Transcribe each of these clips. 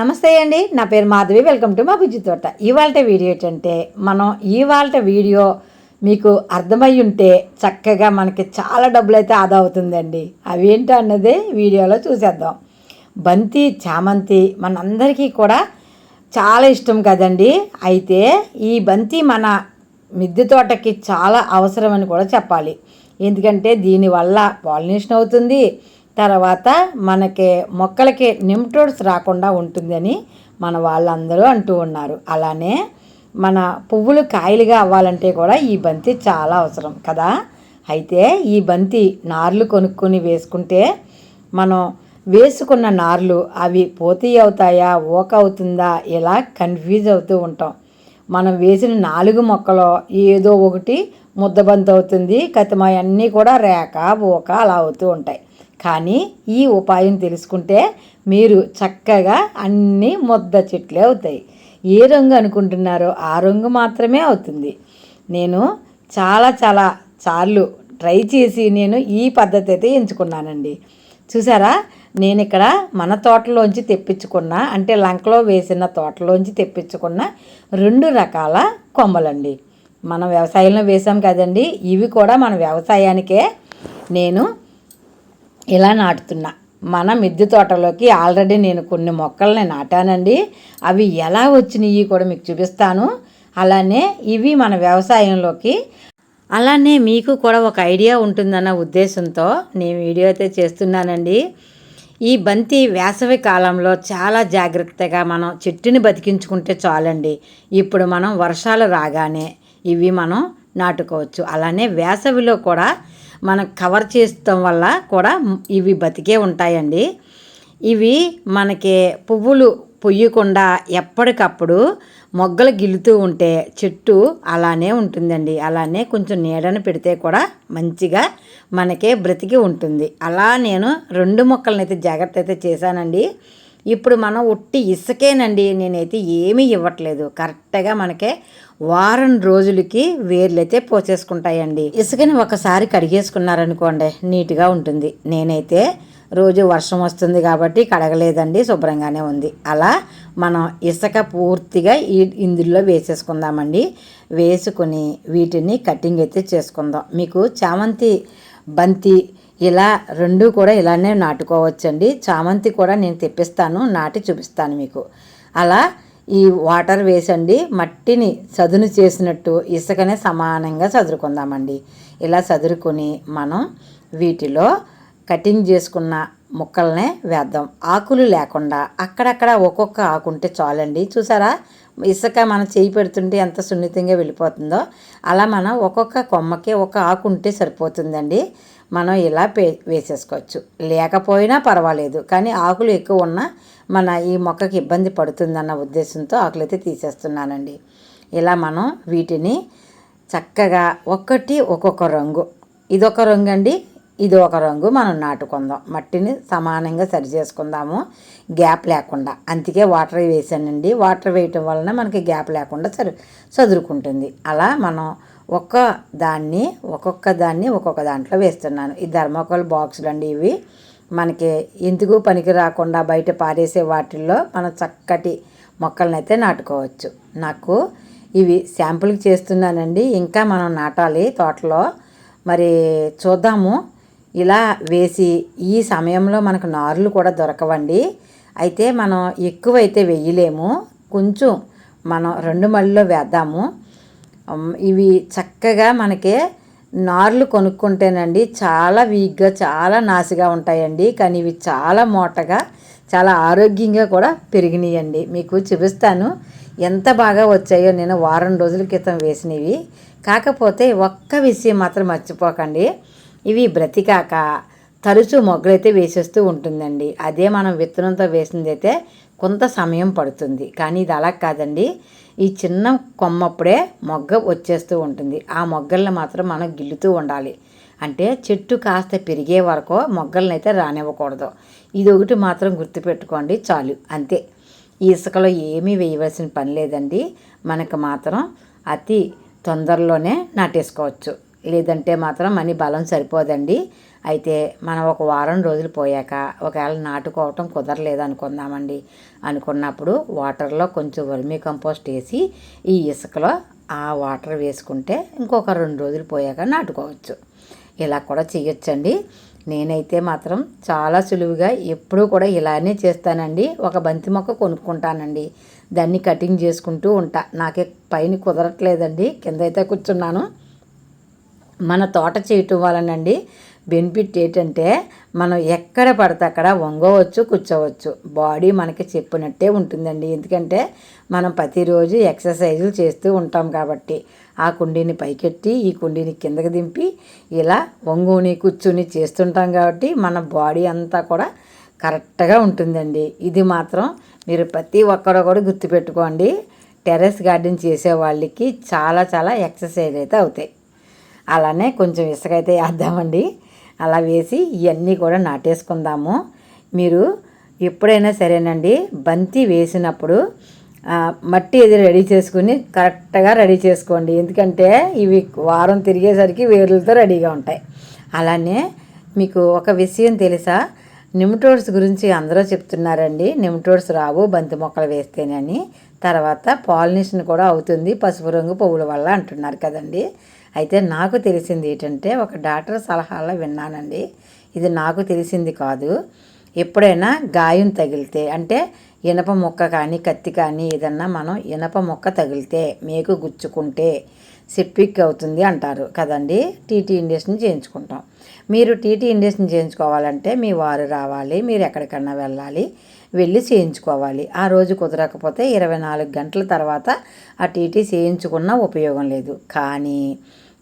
నమస్తే అండి. నా పేరు మాధవి. వెల్కమ్ టు మా బుజ్జి తోట. ఇవాళ వీడియో ఏంటంటే మనం ఇవాళ వీడియో మీకు అర్థమై ఉంటే చక్కగా మనకి చాలా డబ్బులు అయితే ఆదా అవుతుందండి. అవి ఏంటో అన్నది వీడియోలో చూసేద్దాం. బంతి చామంతి మనందరికీ కూడా చాలా ఇష్టం కదండి. అయితే ఈ బంతి మన మిద్దె తోటకి చాలా అవసరం అని కూడా చెప్పాలి. ఎందుకంటే దీనివల్ల పాలినేషన్ అవుతుంది. తర్వాత మనకి మొక్కలకి నిమ్టోడ్స్ రాకుండా ఉంటుందని మన వాళ్ళందరూ అంటూ ఉన్నారు. అలానే మన పువ్వులు కాయలుగా అవ్వాలంటే కూడా ఈ బంతి చాలా అవసరం కదా. అయితే ఈ బంతి నార్లు కొనుక్కొని వేసుకుంటే మనం వేసుకున్న నార్లు అవి పోతీ అవుతాయా ఓక అవుతుందా ఇలా కన్ఫ్యూజ్ అవుతూ ఉంటాం. మనం వేసిన నాలుగు మొక్కలో ఏదో ఒకటి ముద్దబంతి అవుతుంది కతిమ అన్నీ కూడా రేక ఓక అలా అవుతూ ఉంటాయి. కానీ ఈ ఉపాయం తెలుసుకుంటే మీరు చక్కగా అన్నీ ముద్ద చెట్లే అవుతాయి. ఏ రంగు అనుకుంటున్నారో ఆ రంగు మాత్రమే అవుతుంది. నేను చాలా చాలా సార్లు ట్రై చేసి నేను ఈ పద్ధతి అయితే ఎంచుకున్నానండి. చూసారా? నేను ఇక్కడ మన తోటలోంచి తెప్పించుకున్న అంటే లంకలో వేసిన తోటలోంచి తెప్పించుకున్న రెండు రకాల కొమ్మలండి. మన వ్యవసాయంలో వేసాం కదండి. ఇవి కూడా మన వ్యవసాయానికే. నేను ఇలా నాటుతున్నా. మన మిద్దె తోటలోకి ఆల్రెడీ నేను కొన్ని మొక్కల్ని నాటానండి. అవి ఎలా వచ్చినాయి కూడా మీకు చూపిస్తాను. అలానే ఇవి మన వ్యవసాయంలోకి అలానే మీకు కూడా ఒక ఐడియా ఉంటుందన్న ఉద్దేశంతో నేను వీడియో అయితే చేస్తున్నానండి. ఈ బంతి వేసవి కాలంలో చాలా జాగ్రత్తగా మనం చెట్టుని బతికించుకుంటే చాలండి. ఇప్పుడు మనం వర్షాలు రాగానే ఇవి మనం నాటుకోవచ్చు. అలానే వేసవిలో కూడా మనం కవర్ చేస్తాం వల్ల కూడా ఇవి బతికే ఉంటాయండి. ఇవి మనకి పువ్వులు పొయ్యకుండా ఎప్పటికప్పుడు మొగ్గలు గిలుతూ ఉంటే చెట్టు అలానే ఉంటుందండి. అలానే కొంచెం నీడను పెడితే కూడా మంచిగా మనకే బ్రతికి ఉంటుంది. అలా నేను రెండు మొక్కలనైతే జాగ్రత్త అయితే చేశానండి. ఇప్పుడు మనం ఉట్టి ఇసుకేనండి. నేనైతే ఏమీ ఇవ్వట్లేదు. కరెక్ట్గా మనకే వారం రోజులకి వేర్లైతే పోసేసుకుంటాయండి. ఇసుకని ఒకసారి కడిగేసుకున్నారనుకోండి నీట్గా ఉంటుంది. నేనైతే రోజు వర్షం వస్తుంది కాబట్టి కడగలేదండి శుభ్రంగానే ఉంది. అలా మనం ఇసుక పూర్తిగా ఈ ఇందులో వేసేసుకుందామండి. వేసుకుని వీటిని కటింగ్ అయితే చేసుకుందాం. మీకు చామంతి బంతి ఇలా రెండు కూడా ఇలానే నాటుకోవచ్చండి. చామంతి కూడా నేను తెప్పిస్తాను నాటి చూపిస్తాను మీకు. అలా ఈ వాటర్ వేసండి మట్టిని చదును చేసినట్టు ఇసుకనే సమానంగా చదురుకుందామండి ఇలా చదురుకొని మనం వీటిలో కటింగ్ చేసుకున్న ముక్కలనే వేద్దాం. ఆకులు లేకుండా అక్కడక్కడ ఒక్కొక్క ఆకు ఉంటే చాలండి. చూసారా? ఇసుక మనం చేయి పెడుతుంటే ఎంత సున్నితంగా వెళ్ళిపోతుందో అలా మనం ఒక్కొక్క కొమ్మకి ఒక ఆకు ఉంటే సరిపోతుందండి. మనం ఇలా పే వేసేసుకోవచ్చు. లేకపోయినా పర్వాలేదు కానీ ఆకులు ఎక్కువ ఉన్నా మన ఈ మొక్కకి ఇబ్బంది పడుతుందన్న ఉద్దేశంతో ఆకులైతే తీసేస్తున్నానండి. ఇలా మనం వీటిని చక్కగా ఒక్కటి ఒక్కొక్క రంగు ఇదొక రంగు అండి ఇది ఒక రంగు మనం నాటుకుందాం. మట్టిని సమానంగా సరి చేసుకుందాము గ్యాప్ లేకుండా. అందుకే వాటర్ వేసానండి. వాటర్ వేయటం వలన మనకి గ్యాప్ లేకుండా సరి చదురుకుంటుంది అలా మనం ఒక్క దాన్ని ఒక్కొక్క దాన్ని ఒక్కొక్క దాంట్లో వేస్తున్నాను. ఈ ధర్మకోల్ బాక్సులు అండి ఇవి. మనకి ఎందుకు పనికి రాకుండా బయట పారేసే వాటిల్లో మనం చక్కటి మొక్కలను అయితే నాటుకోవచ్చు. నాకు ఇవి శాంపుల్కి చేస్తున్నానండి. ఇంకా మనం నాటాలి తోటలో. మరి చూద్దాము. ఇలా వేసి ఈ సమయంలో మనకు నారులు కూడా దొరకవండి. అయితే మనం ఎక్కువైతే వెయ్యలేము కొంచెం మనం రెండు మళ్ళీలో వేద్దాము. ఇవి చక్కగా మనకి నార్లు కొనుక్కుంటేనండి చాలా వీక్గా చాలా నాసిగా ఉంటాయండి. కానీ ఇవి చాలా మోటగా చాలా ఆరోగ్యంగా కూడా పెరిగినాయండి. మీకు చూపిస్తాను ఎంత బాగా వచ్చాయో నేను వారం రోజుల క్రితం వేసినవి. కాకపోతే ఒక్క విషయం మాత్రం మర్చిపోకండి. ఇవి బ్రతికాక తరచూ మొగ్గలైతే వేసేస్తూ ఉంటుందండి. అదే మనం విత్తనంతో వేసింది అయితే కొంత సమయం పడుతుంది. కానీ ఇది అలా కాదండి. ఈ చిన్న కొమ్మప్పుడే మొగ్గ వచ్చేస్తూ ఉంటుంది. ఆ మొగ్గల్ని మాత్రం మనం గిల్లుతూ ఉండాలి. అంటే చెట్టు కాస్త పెరిగే వరకు మొగ్గల్ని అయితే రానివ్వకూడదు. ఇది ఒకటి మాత్రం గుర్తుపెట్టుకోండి చాలు. అంతే. ఇసుకలో ఏమీ వేయవలసిన పని లేదండి. మనకు మాత్రం అతి తొందరలోనే నాటేసుకోవచ్చు. లేదంటే మాత్రం మనీ బలం సరిపోదండి. అయితే మనం ఒక వారం రోజులు పోయాక ఒకవేళ నాటుకోవటం కుదరలేదు అనుకుందామండి. అనుకున్నప్పుడు వాటర్లో కొంచెం వర్మీ కంపోస్ట్ వేసి ఈ ఇసుకలో ఆ వాటర్ వేసుకుంటే ఇంకొక రెండు రోజులు పోయాక నాటుకోవచ్చు. ఇలా కూడా చేయొచ్చండి నేనైతే మాత్రం చాలా సులువుగా ఎప్పుడూ కూడా ఇలానే చేస్తానండి. ఒక బంతి మొక్క కొనుక్కుంటానండి. దాన్ని కటింగ్ చేసుకుంటూ ఉంటా. నాకే పైన కుదరట్లేదండి. కింద అయితే కూర్చున్నాను. మన తోట చేయటం వలనండి బెనిఫిట్ ఏంటంటే మనం ఎక్కడ పడితే అక్కడ వంగవచ్చు కూర్చోవచ్చు. బాడీ మనకి చెప్పినట్టే ఉంటుందండి. ఎందుకంటే మనం ప్రతిరోజు ఎక్సర్సైజులు చేస్తూ ఉంటాం కాబట్టి ఆ కుండీని పైకెట్టి ఈ కుండీని కిందకి దింపి ఇలా వంగుని కూర్చుని చేస్తుంటాం కాబట్టి మన బాడీ అంతా కూడా కరెక్ట్గా ఉంటుందండి. ఇది మాత్రం మీరు ప్రతి ఒక్కరు కూడా గుర్తుపెట్టుకోండి. టెర్రస్ గార్డెన్ చేసే వాళ్ళకి చాలా చాలా ఎక్సర్సైజ్ అయితే అవుతాయి. అలానే కొంచెం ఇసుక అయితే వేద్దామండి. అలా వేసి ఇవన్నీ కూడా నాటేసుకుందాము. మీరు ఎప్పుడైనా సరేనండి బంతి వేసినప్పుడు మట్టి అది రెడీ చేసుకుని కరెక్ట్గా రెడీ చేసుకోండి. ఎందుకంటే ఇవి వారం తిరిగేసరికి వేర్లతో రెడీగా ఉంటాయి. అలానే మీకు ఒక విషయం తెలుసా? నిమిటోడ్స్ గురించి అందరూ చెప్తున్నారండి. నిమిటోడ్స్ రావు బంతి మొక్కలు వేస్తేనని తర్వాత పాలినేషన్ కూడా అవుతుంది పసుపు రంగు పువ్వుల వల్ల అంటున్నారు కదండి. అయితే నాకు తెలిసింది ఏంటంటే ఒక డాక్టర్ సలహాలో విన్నానండి. ఇది నాకు తెలిసింది కాదు. ఎప్పుడైనా గాయం తగిలితే అంటే ఇనప మొక్క కానీ కత్తి కానీ ఏదన్నా మనం ఇనప మొక్క తగిలితే మేకు గుచ్చుకుంటే సిప్పిక్ అవుతుంది అంటారు కదండి. టీటీ ఇండస్ట్రీని చేయించుకుంటాం. మీరు టీటీ ఇండస్ట్రీని చేయించుకోవాలంటే మీ వారు రావాలి మీరు ఎక్కడికన్నా వెళ్ళాలి వెళ్ళి చేయించుకోవాలి. ఆ రోజు కుదరకపోతే ఇరవై నాలుగు గంటల తర్వాత ఆ టీటీ చేయించుకున్న ఉపయోగం లేదు. కానీ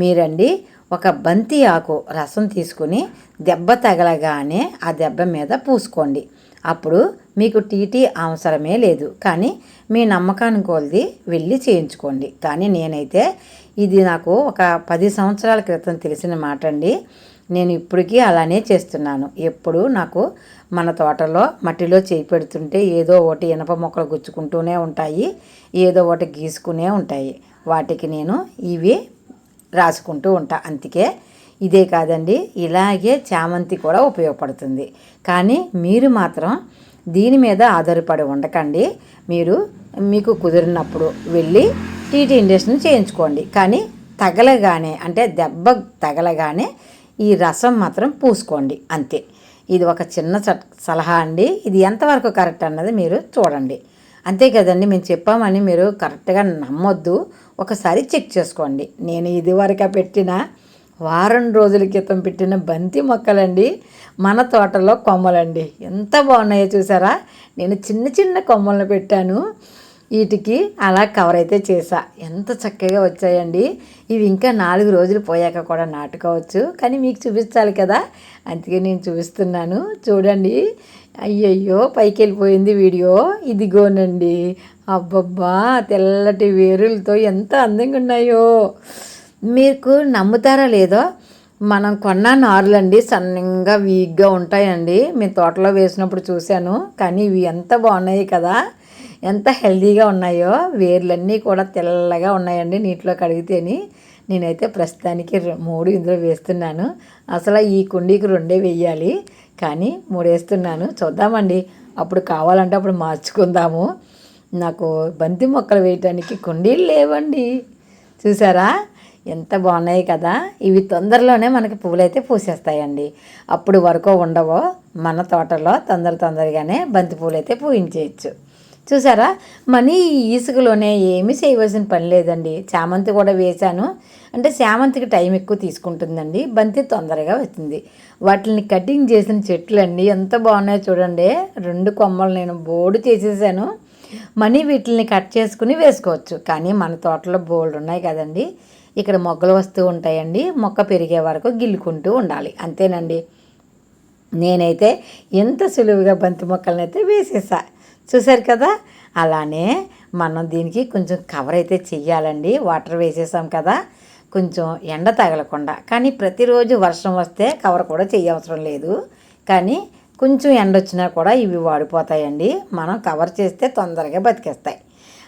మీరండి ఒక బంతి ఆకు రసం తీసుకుని దెబ్బ తగలగానే ఆ దెబ్బ మీద పూసుకోండి. అప్పుడు మీకు టీటీ అవసరమే లేదు. కానీ మీ నమ్మకాన్ని కొలిది వెళ్ళి చేయించుకోండి. కానీ నేనైతే ఇది నాకు ఒక పది సంవత్సరాల క్రితం తెలిసిన మాట అండి నేను ఇప్పటికీ అలానే చేస్తున్నాను. ఎప్పుడు నాకు మన తోటలో మట్టిలో చేయి పెడుతుంటే ఏదో ఒకటి ఇనప మొక్కలు గుచ్చుకుంటూనే ఉంటాయి. ఏదో ఒకటి గీసుకునే ఉంటాయి. వాటికి నేను ఇవి రాసుకుంటూ ఉంటా. అందుకే ఇదే కాదండి ఇలాగే చామంతి కూడా ఉపయోగపడుతుంది. కానీ మీరు మాత్రం దీని మీద ఆధారపడి ఉండకండి. మీరు మీకు కుదిరినప్పుడు వెళ్ళి టీటీ ఇండక్షన్ చేయించుకోండి. కానీ తగలగానే అంటే దెబ్బ తగలగానే ఈ రసం మాత్రం పూసుకోండి. అంతే. ఇది ఒక చిన్న సలహా అండి. ఇది ఎంతవరకు కరెక్ట్ అన్నది మీరు చూడండి. అంతే కదండి మేము చెప్పామని మీరు కరెక్ట్గా నమ్మొద్దు. ఒకసారి చెక్ చేసుకోండి. నేను ఇదివరకు పెట్టిన వారం రోజుల క్రితం పెట్టిన బంతి మొక్కలండి మన తోటలో కొమ్మలండి. ఎంత బాగున్నాయో చూసారా? నేను చిన్న చిన్న కొమ్మలను పెట్టాను. వీటికి అలా కవర్ అయితే చేసా. ఎంత చక్కగా వచ్చాయండి. ఇవి ఇంకా నాలుగు రోజులు పోయాక కూడా నాటుకోవచ్చు. కానీ మీకు చూపించాలి కదా? అందుకే నేను చూపిస్తున్నాను. చూడండి. అయ్యయ్యో పైకి వెళ్ళిపోయింది వీడియో. ఇదిగోనండి. అబ్బబ్బా తెల్లటి వేరులతో ఎంత అందంగా ఉన్నాయో మీకు నమ్ముతారా లేదో మనం కొన్న నారులండి సన్నంగా వీక్గా ఉంటాయండి. మీ తోటలో వేసినప్పుడు చూశాను. కానీ ఇవి ఎంత బాగున్నాయి కదా. ఎంత హెల్దీగా ఉన్నాయో. వేర్లన్నీ కూడా తెల్లగా ఉన్నాయండి నీటిలో కడిగితేని నేనైతే ప్రస్తుతానికి మూడు ఇందులో వేస్తున్నాను. అసలు ఈ కుండీకి రెండే వేయాలి. కానీ మూడేస్తున్నాను. చూద్దామండి. అప్పుడు కావాలంటే అప్పుడు మార్చుకుందాము. నాకు బంతి మొక్కలు వేయటానికి కుండీలు లేవండి. చూసారా? ఎంత బాగున్నాయి కదా? ఇవి తొందరలోనే మనకి పువ్వులైతే పూసేస్తాయండి. అప్పుడు వరకు ఉండవో మన తోటలో తొందర తొందరగానే బంతి పువ్వులైతే పూయించేయచ్చు. చూసారా? మనీ ఇసుకలోనే ఏమీ చేయవలసిన పని లేదండి. చామంతి కూడా వేశాను. అంటే చామంతికి టైం ఎక్కువ తీసుకుంటుందండి. బంతి తొందరగా వచ్చింది. వాటిని కటింగ్ చేసిన చెట్లు అండి ఎంత బాగున్నాయో చూడండి. రెండు కొమ్మలు నేను బోర్డు చేసేసాను. మనీ వీటిని కట్ చేసుకుని వేసుకోవచ్చు. కానీ మన తోటలో బోర్డు ఉన్నాయి కదండి. ఇక్కడ మొగ్గలు వస్తూ ఉంటాయండి. మొక్క పెరిగే వరకు గిల్లుకుంటూ ఉండాలి. అంతేనండి. నేనైతే ఎంత సులువుగా బంతి మొక్కలనైతే అయితే వేసేసా. చూసారు కదా? అలానే మనం దీనికి కొంచెం కవర్ అయితే చెయ్యాలండి. వాటర్ వేసేసాం కదా? కొంచెం ఎండ తగలకుండా. కానీ ప్రతిరోజు వర్షం వస్తే కవర్ కూడా చేయవసరం లేదు. కానీ కొంచెం ఎండ వచ్చినా కూడా ఇవి వాడిపోతాయండి. మనం కవర్ చేస్తే తొందరగా బతికేస్తాయి.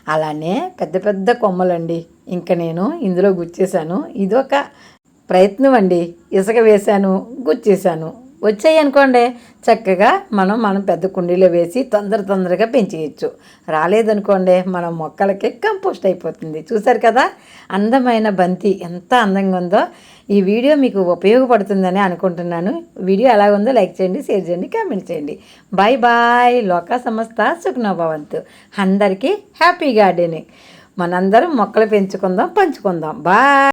అలానే పెద్ద పెద్ద కొమ్మలండి. ఇంకా నేను ఇందులో గుచ్చేసాను ఇదొక ప్రయత్నం అండి. ఇసుక వేశాను గుచ్చేసాను వచ్చాయి అనుకోండి. చక్కగా మనం మనం పెద్ద కుండీలో వేసి తొందర తొందరగా పెంచేయచ్చు. రాలేదనుకోండి మన మొక్కలకి కంపోస్ట్ అయిపోతుంది. చూసారు కదా? అందమైన బంతి ఎంత అందంగా ఉందో. ఈ వీడియో మీకు ఉపయోగపడుతుందని అనుకుంటున్నాను. వీడియో ఎలా ఉందో లైక్ చేయండి షేర్ చేయండి కామెంట్ చేయండి. Bye bye. లోక సంస్థ సుఖ్నోభవంతు. అందరికీ హ్యాపీ గార్డెనింగ్. మనందరం మొక్కలు పెంచుకుందాం పంచుకుందాం. బాయ్.